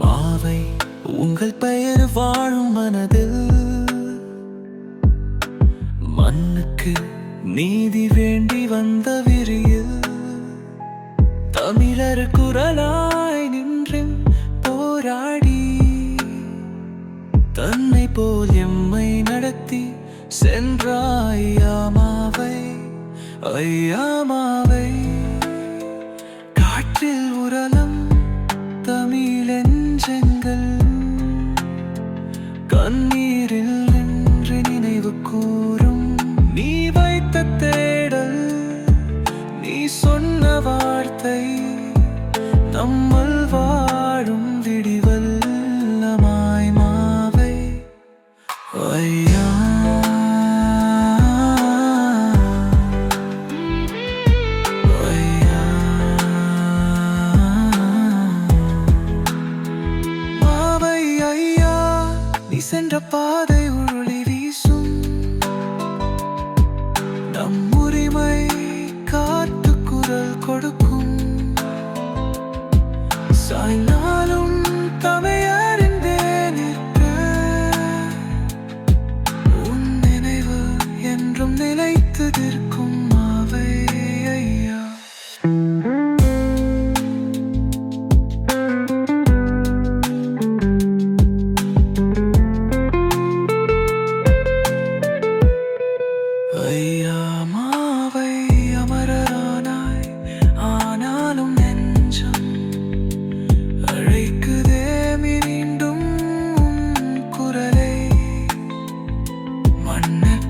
மாவை உங்கள் பெயர் வாழும் மனது மண்ணுக்கு நீதி வேண்டி வந்த விரியில். தமிழர் குரலா போல் எம்மை நடத்தி சென்றாய் ஐயாமாவை ஐயாமாவை காற்றில் உரலம் தமிழெஞ்செங்கள் கண்ணீர் கொடுக்கும். சாய்ந்தாலும் தமையறிந்தே நிற்க உன் நினைவு என்றும் நிலைத்ததிருக்கும் மாவை ஐயா. ஐயா one.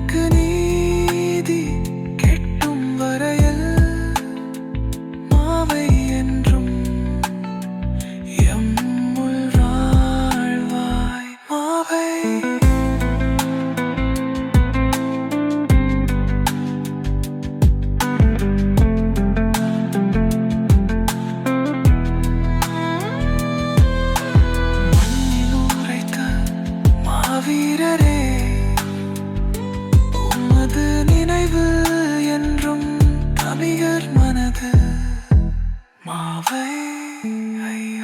away.